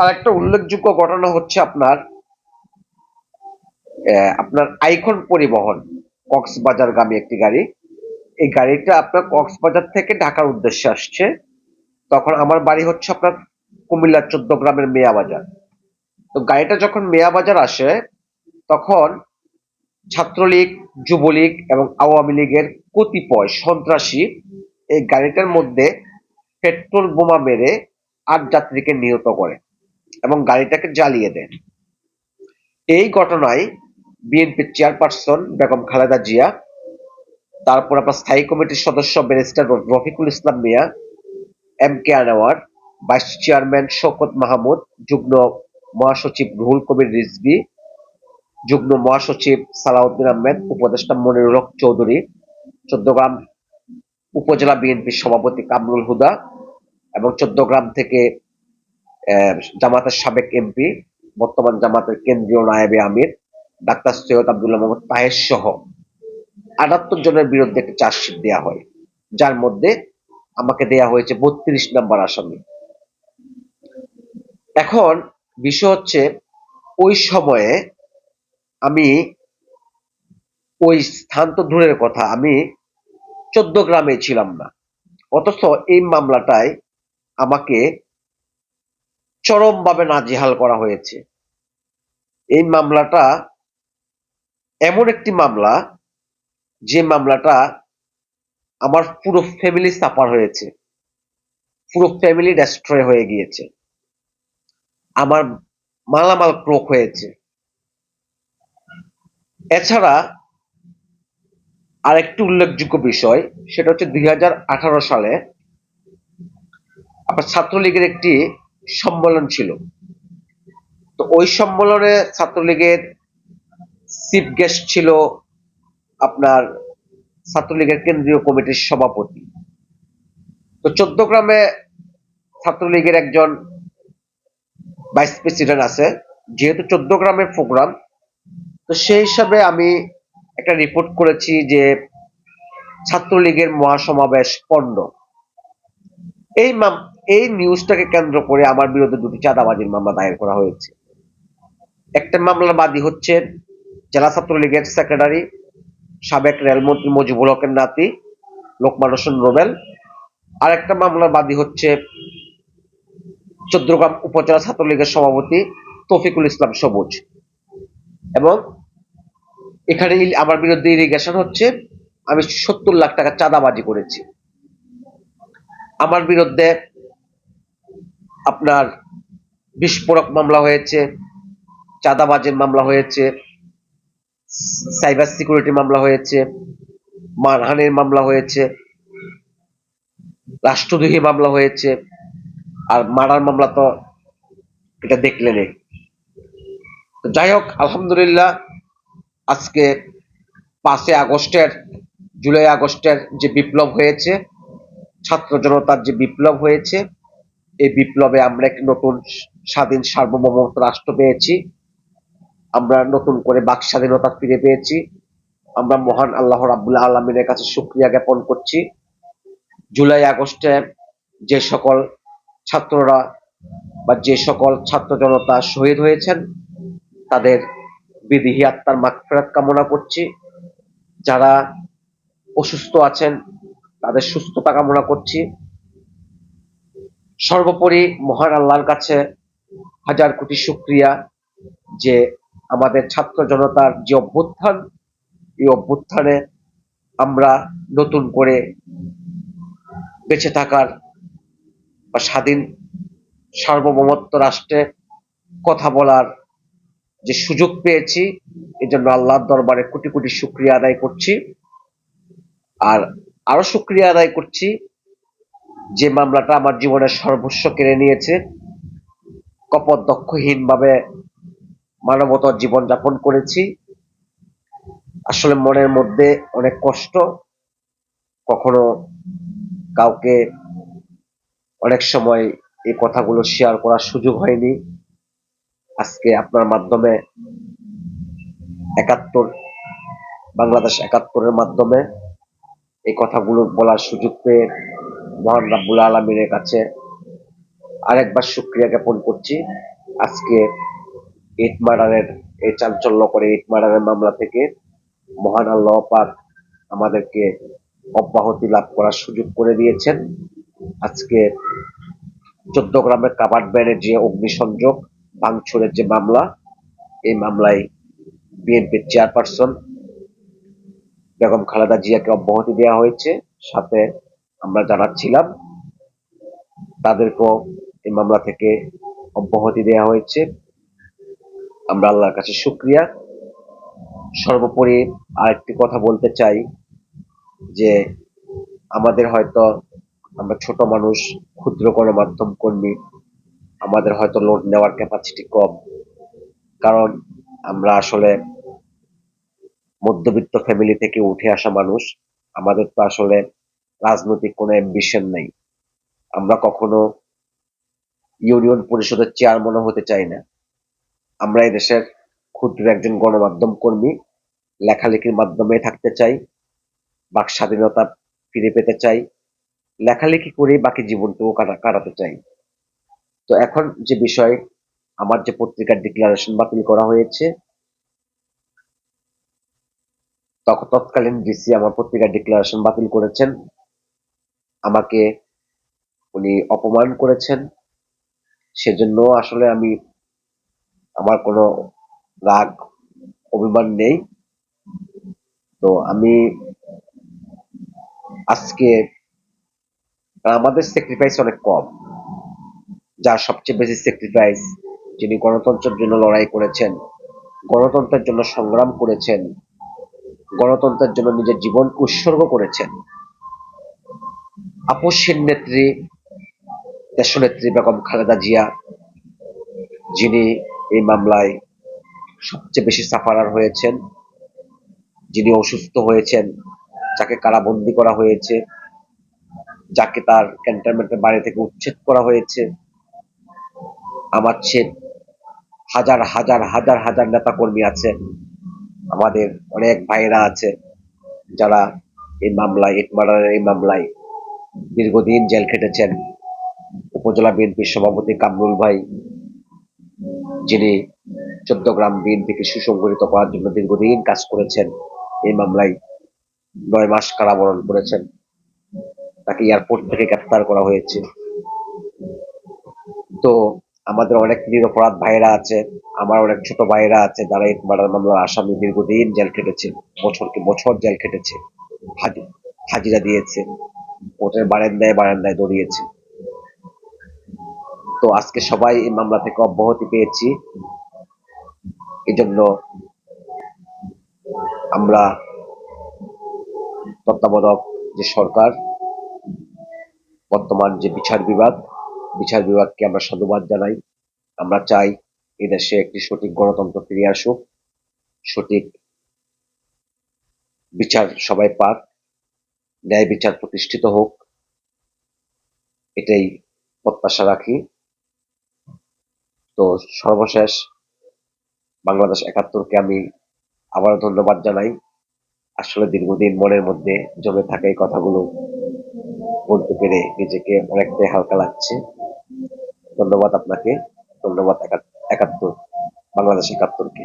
আর একটা উল্লেখযোগ্য ঘটনা হচ্ছে আপনার আপনার আইকন পরিবহন, কক্সবাজার কক্সবাজারগামী একটি গাড়ি। এই গাড়িটা আপনার কক্সবাজার থেকে ঢাকার উদ্দেশ্যে আসছে। তখন আমার বাড়ি হচ্ছে আপনার কুমিল্লার চোদ্দ গ্রামের মেয়াবাজার। তো গাড়িটা যখন মেয়াবাজার আসে, তখন ছাত্রলীগ, যুবলীগ এবং আওয়ামী লীগের কতিপয় সন্ত্রাসী এই গাড়িটার মধ্যে পেট্রোল বোমা মেরে আট যাত্রীকে নিহত করে। এবং গাড়িটাকে জ্বালিয়ে দেন। এই ঘটনায় বিএনপির চেয়ারপারসন বেগম খালেদা জিয়া, তারপর আপনার স্থায়ী কমিটির সদস্য barrister Rafiqul Islam Mia M K Anwar, vice chairman Shawkat Mahmud, যুগ্ম মহাসচিব রুহুল কবির রিজভী, যুগ্ম মহাসচিব সালাউদ্দিন আহমেদ, উপদেষ্টা মনিরুল হক চৌধুরী, চোদ্দগ্রাম উপজেলা বিএনপির সভাপতি কামরুল হুদা এবং চোদ্দগ্রাম থেকে জামাতের সাবেক এমপি বর্তমান জামাতের কেন্দ্রীয় নায়েবে আমির, ডাক্তার সৈয়দ আব্দুল্লাহ মোহাম্মদ তাহের সহ আটাত্তর জনের বিরুদ্ধে একটি চার্জশিট দেওয়া হয়। যার মধ্যে আমাকে দেয়া হয়েছে বত্রিশ নম্বর আসামি। এখন বিষয় হচ্ছে, ওই সময়ে আমি ওই স্থান তো দূরের কথা, আমি চোদ্দ গ্রামে ছিলাম না। অথচ এই মামলাটায় আমাকে চরমভাবে নাজেহাল করা হয়েছে। এই মামলাটা এমন একটি মামলা, যে মামলাটা আমার পুরো ফ্যামিলি সাফার হয়েছে। পুরো ফ্যামিলি ডেস্ট্রয় হয়ে গিয়েছে। আমার মালামাল ক্রোক হয়েছে। এছাড়া আরেকটি উল্লেখযোগ্য বিষয়, সেটা হচ্ছে দুই হাজার আঠারো সালে আপনার ছাত্রলীগের একটি সম্মেলন ছিল। তো ওই সম্মেলনে ছাত্রলীগের চিফ গেস্ট ছিল আপনার ছাত্রলীগের কেন্দ্রীয় কমিটির সভাপতি। তো চোদ্দ গ্রামে ছাত্রলীগের একজন ভাইস প্রেসিডেন্ট আছে। যেহেতু চোদ্দ গ্রামের প্রোগ্রাম তো সেই হিসাবে আমি একটা রিপোর্ট করেছি যে ছাত্রলীগের মহাসমাবেশ পণ্ড। এই এই নিউজটাকে কেন্দ্র করে আমার বিরুদ্ধে দুটি চাঁদাবাজির মামলা দায়ের করা হয়েছে। একটা মামলার বাদী হচ্ছে জেলা ছাত্রলীগের সেক্রেটারি, সাবেক রেলমন্ত্রী মুজিবুল হকের নাতি, লোকমান হোসেন রোবেল। আর একটা মামলার বাদী হচ্ছে চৌদ্দগ্রাম উপজেলা ছাত্রলীগের সভাপতি তফিকুল ইসলাম সবুজ। এবং এখানে আমার বিরুদ্ধে ইরিগেশন হচ্ছে, আমি সত্তর লাখ টাকা চাঁদাবাজি করেছি। আমার বিরুদ্ধে আপনার বিস্ফোরক মামলা হয়েছে, চাঁদাবাজের মামলা হয়েছে, সাইবার সিকিউরিটি মামলা হয়েছে মানহানির মামলা হয়েছে, রাষ্ট্রদ্রোহী মামলা হয়েছে, আর মারার মামলা তো এটা দেখলেন তো যাই হোক, আলহামদুলিল্লাহ, আজকে পাঁচই আগস্টের, জুলাই আগস্টের যে বিপ্লব হয়েছে, ছাত্র জনতার যে বিপ্লব হয়েছে এই বিপ্লবে আমরা একটি নতুন স্বাধীন সার্বভৌমত্ব রাষ্ট্র পেয়েছি। আমরা নতুন করে বাক স্বাধীনতা ফিরে পেয়েছি। আমরা মহান আল্লাহ রাবুল্লাহ আলমিনের কাছে সুক্রিয়া জ্ঞাপন করছি। জুলাই আগস্টে যে সকল ছাত্ররা বা যে সকল ছাত্র জনতা শহীদ হয়েছেন, তাদের বিধিহি আত্মার মাগফিরাত কামনা করছি। যারা অসুস্থ আছেন, তাদের সুস্থতা কামনা করছি। সর্বোপরি মহান আল্লাহর কাছে হাজার কোটি শুক্রিয়া যে আমাদের ছাত্র জনতার যে অভ্যুত্থান, এই অভ্যুত্থানে আমরা নতুন করে বেঁচে থাকার বা স্বাধীন সার্বভৌমত্ব রাষ্ট্রে কথা বলার যে সুযোগ পেয়েছি এই জন্য আল্লাহর দরবারে কোটি কোটি শুক্রিয়া আদায় করছি। আর আরও শুক্রিয়া আদায় করছি যে মামলাটা আমার জীবনের সর্বস্ব কেড়ে নিয়েছে কপদক্ষহীন ভাবে মানবতার জীবন যাপন করেছি। আসলে মনের মধ্যে অনেক কষ্ট, কখনো কাউকে অনেক সময় এই কথাগুলো শেয়ার করার সুযোগ হয়নি। আজকে আপনার মাধ্যমে একাত্তর, বাংলাদেশ একাত্তরের মাধ্যমে এই কথাগুলো বলার সুযোগ পেয়ে মহান রাব্বুল আলমিনের কাছে আরেকবার সুক্রিয়া জ্ঞাপন করছি। আজকে ইট মার্ডারের, এই চাঞ্চল্য করে ইট মার্ডারের মামলা থেকে মহান আল্লাহ পাক আমাদেরকে অব্যাহতি লাভ করার সুযোগ করে দিয়েছেন। আজকে চোদ্দ গ্রামের কাবাড ব্যানের যে অগ্নিসংযোগ, ভাঙচুরের যে মামলা, এই মামলায় বিএনপির চেয়ারপারসন বেগম খালেদা জিয়াকে অব্যাহতি দেওয়া হয়েছে। সাথে আমরা জানাচ্ছিলাম তাদেরকেও এই মামলা থেকে অব্যাহতি দেওয়া হয়েছে। আমরা আল্লাহর কাছে শুক্রিয়া। সর্বোপরি আরেকটি কথা বলতে চাই, যে আমাদের হয়তো আমরা ছোট মানুষ, ক্ষুদ্র গণমাধ্যম কর্মী, আমাদের হয়তো লোড নেওয়ার ক্যাপাসিটি কম। কারণ আমরা আসলে মধ্যবিত্ত ফ্যামিলি থেকে উঠে আসা মানুষ। আমাদের তো আসলে রাজনৈতিক কোনো অ্যাম্বিশন নেই। আমরা কখনো ইউনিয়ন পরিষদের চেয়ারম্যানও হতে চাই না। আমরা দেশের ক্ষুদ্র একজন গণমাধ্যম কর্মী, লেখালেখির মাধ্যমে থাকতে চাই, বাক স্বাধীনতা ফিরে পেতে চাই, লেখালেখি করে বাকি জীবনটুকু কাটা- কাটাতে চাই। তো এখন যে বিষয় আমার যে পত্রিকার ডিক্লারেশন বাতিল করা হয়েছে তখন তৎকালীন ডিসি আমার পত্রিকার ডিক্লারেশন বাতিল করেছেন আমাকে উনি অপমান করেছেন। সেজন্য আসলে আমি আমার কোনো রাগ, অভিমান নেই। তো আমি আজকে আমাদের স্যাক্রিফাইস অনেক কম। যার সবচেয়ে বেশি স্যাক্রিফাইস যিনি গণতন্ত্রের জন্য লড়াই করেছেন, গণতন্ত্রের জন্য সংগ্রাম করেছেন, গণতন্ত্রের জন্য নিজের জীবন উৎসর্গ করেছেন। আপসীন নেত্রী, দেশনেত্রী বেগম খালেদা জিয়া, যিনি এই মামলায় সবচেয়ে বেশি সাফারার হয়েছেন, যিনি অসুস্থ হয়েছেন, যাকে কারাবন্দি করা হয়েছে, যাকে তার ক্যান্টনমেন্টের বাড়ি থেকে উচ্ছেদ করা হয়েছে। আমার চেয়ে হাজার হাজার হাজার হাজার নেতা কর্মী আছে, আমাদের অনেক ভাইরা আছে, যারা এই মামলায় এই মামলায় দীর্ঘদিন জেল খেটেছেন উপজেলা বিএনপির সভাপতি কামরুল ভাই, যিনি চোদ্দ গ্রাম বিএনপিকে সুসংগঠিত করার জন্য দীর্ঘদিন কাজ করেছেন এই মামলায়। নয় মাস কারাবরণ করেছেন। তাকে এয়ারপোর্ট থেকে গ্রেফতার করা হয়েছে। তো আমাদের অনেক নিরপরাধ ভাইরা আছে, আমার অনেক ছোট ভাইরা আছে, যারা এই মার্ডার মামলার আসামি দীর্ঘদিন জেল খেটেছে, বছরকে বছর জেল খেটেছে হাজিরা দিয়েছে। কোর্টের বারান্দায় বারান্দায় দৌড়িয়েছে। তো আজকে সবাই এই মামলা থেকে অব্যাহতি পেয়েছি। এজন্য আমরা তত্ত্বাবধায়ক যে সরকার, বর্তমান যে বিচার বিভাগ, বিচার বিভাগকে আমরা সাধুবাদ জানাই। আমরা চাই এদেশে একটি সঠিক গণতন্ত্র ফিরে আসুক। সঠিক বিচার সবাই পাক। ন্যায় বিচার প্রতিষ্ঠিত হোক, এটাই প্রত্যাশা রাখি। তো সর্বশেষ, বাংলাদেশ একাত্তরকে আমি আবারও ধন্যবাদ জানাই। আসলে দীর্ঘদিন মনের মধ্যে জমে থাকা এই কথাগুলো বলতে পেরে নিজেকে অনেকটাই হালকা লাগছে। ধন্যবাদ আপনাকে, ধন্যবাদ একাত্তর, বাংলাদেশ একাত্তরকে।